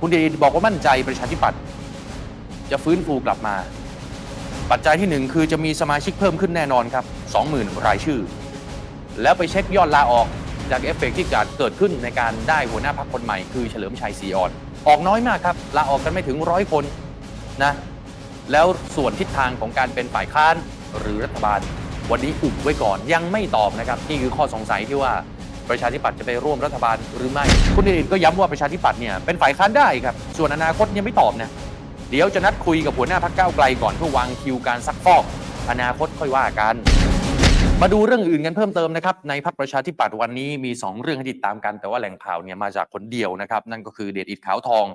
คุณเดชบอกว่ามั่นใจประชาธิปัตย์จะฟื้นฟูกลับมา ปัจจัยที่หนึ่งคือจะมีสมาชิกเพิ่มขึ้นแน่นอนครับ 20,000 รายชื่อ แล้วไปเช็คยอดลาออกจากเอฟเฟกต์ที่เกิดขึ้นในการได้หัวหน้าพรรคคนใหม่คือเฉลิมชัยศรีอ่อน ออกน้อยมากครับลาออกกันไม่ถึงร้อยคนนะแล้วส่วนทิศทางของการเป็นฝ่ายค้านหรือรัฐบาล วันนี้อุบไว้ก่อนยังไม่ตอบนะครับนี่คือข้อสงสัยที่ว่า ประชาธิปัตย์จะไปร่วมรัฐบาลหรือไม่คุณเดชก็ย้ำว่าประชาธิปัตย์เนี่ยเป็นฝ่ายค้านได้ครับ ส่วนอนาคตยังไม่ตอบนะเดี๋ยวจะนัดคุยกับหัวหน้าพรรคก้าวไกลก่อนเพื่อวางคิวการซักฟอก อนาคตค่อยว่ากัน มาดูเรื่องอื่นกันเพิ่มเติมนะครับในพรรคประชาธิปัตย์วันนี้มี 2 เรื่องให้ติดตามกัน แต่ว่าแหล่งข่าวเนี่ยมาจากคนเดียวนะครับ นั่นก็คือเดชอิดขาวทอง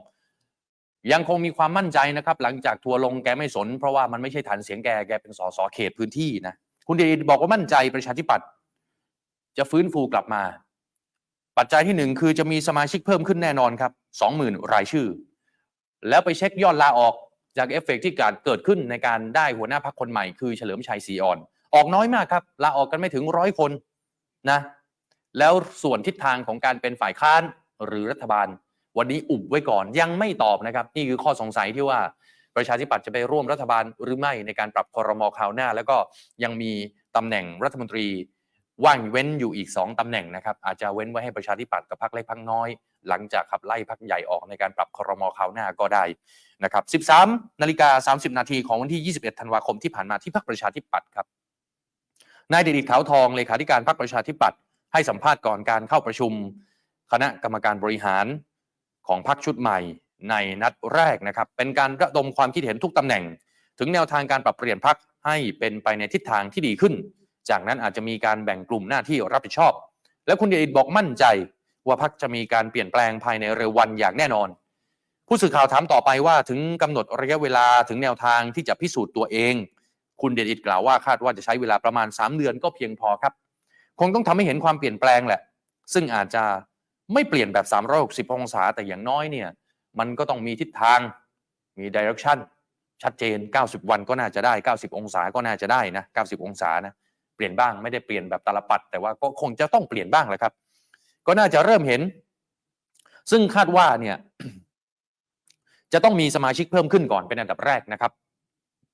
ยังคงมีความมั่นใจนะครับ หลังจากทัวร์ลงแกไม่สน เพราะว่ามันไม่ใช่ฐานเสียงแกแกเป็นสสเขตพื้นที่นะคุณเดชอิฐบอกว่ามั่นใจประชาธิปัตย์จะฟื้นฟูกลับมา ปัจจัยที่หนึ่งคือจะมีสมาชิกเพิ่มขึ้นแน่นอนครับ 20,000 รายชื่อ แล้วไปเช็คยอดลาออกจากเอฟเฟกต์ที่เกิดขึ้นในการได้หัวหน้าพรรคคนใหม่คือเฉลิมชัยศรีอ่อน ออกน้อยมากครับลาออกกันไม่ถึงร้อยคนนะแล้วส่วนทิศทางของการเป็นฝ่ายค้านหรือรัฐบาล วันนี้อุบไว้ก่อนยังไม่ตอบนะครับ นี่คือข้อสงสัยที่ว่าประชาธิปัตย์จะไปร่วมรัฐบาลหรือไม่ในการปรับครมคราวหน้า แล้วก็ยังมีตำแหน่งรัฐมนตรี ว่างเว้นอยู่อีก 2ตำแหน่งนะครับ อาจจะเว้นไว้ให้ประชาธิปัตย์กับพรรคเล็กพรรคน้อย หลังจากขับไล่พรรคใหญ่ออกในการปรับครมคราวหน้าก็ได้นะครับ 13 นาฬิกา 30 นาทีของวันที่ 21 ธันวาคมที่ผ่านมาที่พรรคประชาธิปัตย์ครับ นายเดชอิดขาวทองเลขาธิการพรรคประชาธิปัตย์ให้สัมภาษณ์ก่อนการเข้าประชุม คณะกรรมการบริหารของพรรคชุดใหม่ในนัดแรกนะครับ เป็นการระดมความคิดเห็นทุกตำแหน่ง ถึงแนวทางการปรับเปลี่ยนพรรคให้เป็นไปในทิศทางที่ดีขึ้น จากนั้นอาจจะมีการแบ่งกลุ่มหน้าที่รับผิดชอบ และคุณเดชอิดบอกมั่นใจว่าพรรคจะมีการเปลี่ยนแปลงภายในเร็ววันอย่างแน่นอน ผู้สื่อข่าวถามต่อไปว่าถึงกำหนดระยะเวลาถึงแนวทางที่จะพิสูจน์ตัวเอง คุณเดชอิดกล่าวว่าคาดว่าจะใช้เวลาประมาณ 3 เดือนก็เพียงพอครับ คงต้องทำให้เห็นความเปลี่ยนแปลงแหละ ซึ่งอาจจะไม่เปลี่ยนแบบ 360 องศาแต่อย่างน้อยเนี่ยมันก็ต้องมีทิศทางมีดิเรกชันชัดเจน 90 วันก็น่าจะได้ 90 องศาก็น่าจะได้นะ 90 องศานะ เปลี่ยนบ้างไม่ได้เปลี่ยนแบบตาลปัด แต่ว่าก็คงจะต้องเปลี่ยนบ้างแหละครับ ก็น่าจะเริ่มเห็น ซึ่งคาดว่าเนี่ยจะต้องมีสมาชิกเพิ่มขึ้นก่อนเป็นอันดับแรกนะครับ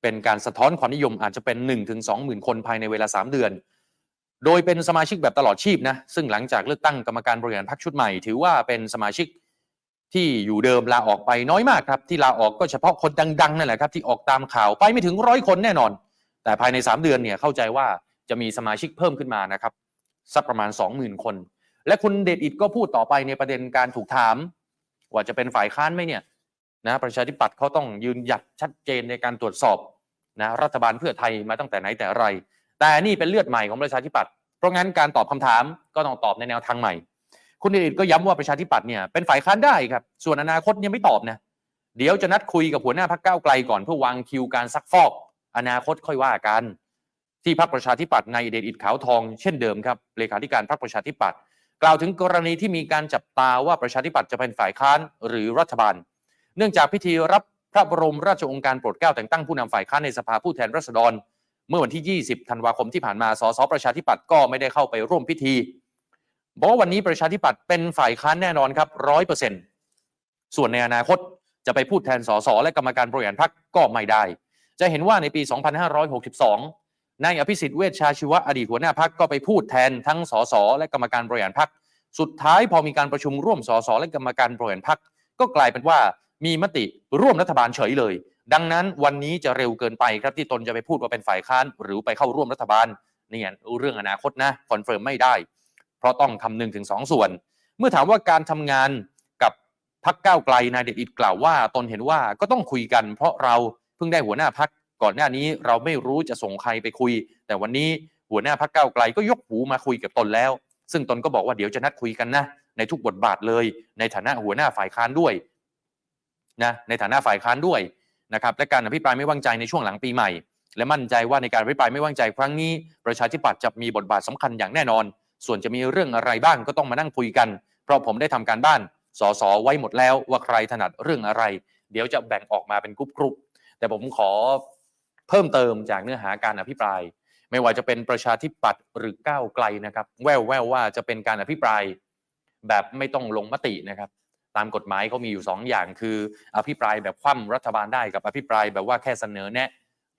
เป็นการสะท้อนความนิยมอาจจะเป็น1นถึงสองหมื่นคนภายในเวลา 3 เดือน โดยเป็นสมาชิกแบบตลอดชีพนะ ซึ่งหลังจากเลือกตั้งกรรมการบริหารพรรคชุดใหม่ ถือว่าเป็นสมาชิกที่อยู่เดิมลาออกไปน้อยมากครับ ที่ลาออกก็เฉพาะคนดังๆนั่นแหละครับที่ออกตามข่าวไปไม่ถึงร้อยคนแน่นอน แต่ภายใน 3 เดือนเนี่ยเข้าใจว่า จะมีสมาชิกเพิ่มขึ้นมานะครับสักประมาณ 20,000 คน และคุณเดชอิดก็พูดต่อไปในประเด็นการถูกถาม ว่าจะเป็นฝ่ายค้านไหมเนี่ยนะประชาธิปัตย์เขาต้องยืนหยัดชัดเจนในการตรวจสอบนะรัฐบาลเพื่อไทยมาตั้งแต่ไหนแต่ไร แต่นี่เป็นเลือดใหม่ของประชาธิปัตย์เพราะงั้นการตอบคำถามก็ต้องตอบในแนวทางใหม่ คุณเดชอิดก็ย้ำว่าประชาธิปัตย์เนี่ยเป็นฝ่ายค้านได้ครับส่วนอนาคตยังไม่ตอบนะเดี๋ยวจะนัดคุยกับหัวหน้าพรรคก้าวไกลก่อนเพื่อวางคิวการซักฟอก อนาคตค่อยว่ากัน ที่พรรคประชาธิปัตย์ในายเดชอิดขาวทองเช่นเดิมครับเลขาธิการพรรคประชาธิปัตย์กล่าวถึงกรณีที่มีการจับตาว่าประชาธิปัตย์จะเป็นฝ่ายค้านหรือรัฐบาล เนื่องจากพิธีรับพระบรมราชโองการโปรดเกล้าแต่งตั้งผู้นำฝ่ายค้านในสภาผู้แทนราษฎร เมื่อวันที่ 20 ธันวาคมที่ผ่านมา สสประชาธิปัตย์ก็ไม่ได้เข้าไปร่วมพิธีบอกว่าวันนี้ประชาธิปัตย์เป็นฝ่ายค้านแน่นอนครับร้อยเปอร์เซ็นต์ส่วนในอนาคตจะไปพูดแทนสสและกรรมการบริหารพรรคก็ไม่ได้ จะเห็นว่าในปี 2562 นายอภิสิทธิ์เวชชาชีวะอดีตหัวหน้าพักก็ไปพูดแทนทั้งสสและกรรมการบริหารพักสุดท้ายพอมีการประชุมร่วมสสและกรรมการบริหารพักก็กลายเป็นว่ามีมติร่วมรัฐบาลเฉยเลย ดังนั้นวันนี้จะเร็วเกินไปครับที่ตนจะไปพูดว่าเป็นฝ่ายค้าน หรือไปเข้าร่วมรัฐบาลเนี่ยเรื่องอนาคตนะคอนเฟิร์มไม่ได้ เพราะต้องคำนึงถึงสองส่วน เมื่อถามว่าการทำงานกับพักก้าวไกลนายเดชอิดกล่าวว่า ตนเห็นว่าก็ต้องคุยกัน เพราะเราเพิ่งได้หัวหน้าพัก ก่อนหน้านี้เราไม่รู้จะส่งใครไปคุย แต่วันนี้หัวหน้าพักเก้าไกลก็ยกหูมาคุยกับตนแล้ว ซึ่งตนก็บอกว่าเดี๋ยวจะนัดคุยกันนะ ในทุกบทบาทเลย ในฐานะหัวหน้าฝ่ายค้านด้วยนะในฐานะฝ่ายค้านด้วยนะครับและการอภิปรายไม่วางใจในช่วงหลังปีใหม่ และมั่นใจว่าในการอภิปรายไม่วางใจครั้งนี้ ประชาธิปัตย์จะมีบทบาทสำคัญอย่างแน่นอน ส่วนจะมีเรื่องอะไรบ้างก็ต้องมานั่งคุยกัน เพราะผมได้ทำการบ้านสอสอไว้หมดแล้วว่าใครถนัดเรื่องอะไร เดี๋ยวจะแบ่งออกมาเป็นกรุ๊ปๆแต่ผมขอ เพิ่มเติมจากเนื้อหาการอภิปราย ไม่ว่าจะเป็นประชาธิปัตย์หรือก้าวไกลนะครับ แววแววว่าจะเป็นการอภิปราย แบบไม่ต้องลงมตินะครับ ตามกฎหมายเขามีอยู่สองอย่าง คือ อภิปรายแบบคว่ำรัฐบาลได้กับอภิปรายแบบว่าแค่เสนอแนะ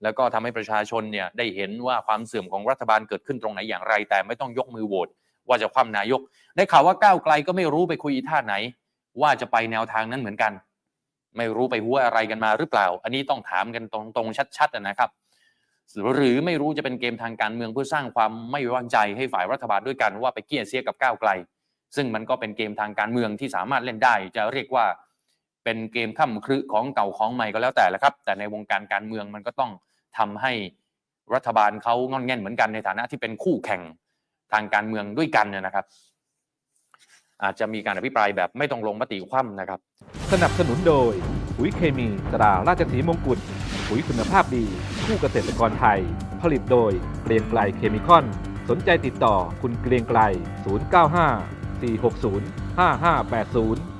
แล้วก็ทำให้ประชาชนเนี่ยได้เห็นว่าความเสื่อมของรัฐบาลเกิดขึ้นตรงไหนอย่างไร แต่ไม่ต้องยกมือโหวตว่าจะคว่ำนายก ได้ข่าวว่าก้าวไกลก็ไม่รู้ไปคุยอีท่าไหน ว่าจะไปแนวทางนั้นเหมือนกัน ไม่รู้ไปหัวอะไรกันมาหรือเปล่า อันนี้ต้องถามกันตรงๆชัดๆนะครับหรือไม่รู้จะเป็นเกมทางการเมืองเพื่อสร้างความไม่ไว้วางใจให้ฝ่ายรัฐบาลด้วยกันว่าไปเกี้ยเสียกับก้าวไกล ซึ่งมันก็เป็นเกมทางการเมืองที่สามารถเล่นได้ จะเรียกว่าเป็นเกมข้ามครึของเก่าของใหม่ก็แล้วแต่ละครับ แต่ในวงการการเมืองมันก็ต้องทำให้รัฐบาลเขางอนแง่นเหมือนกันในฐานะที่เป็นคู่แข่งทางการเมืองด้วยกันนะครับ อาจจะมีการอภิปรายแบบไม่ต้องลงมติคว่ำนะครับ สนับสนุนโดยปุ๋ยเคมีตราราชสีมงกุฎปุ๋ยคุณภาพดี คู่เกษตรกรไทย ผลิตโดยเกรียงไกลเคมีคอน สนใจติดต่อคุณเกรียงไกล 095 460 5580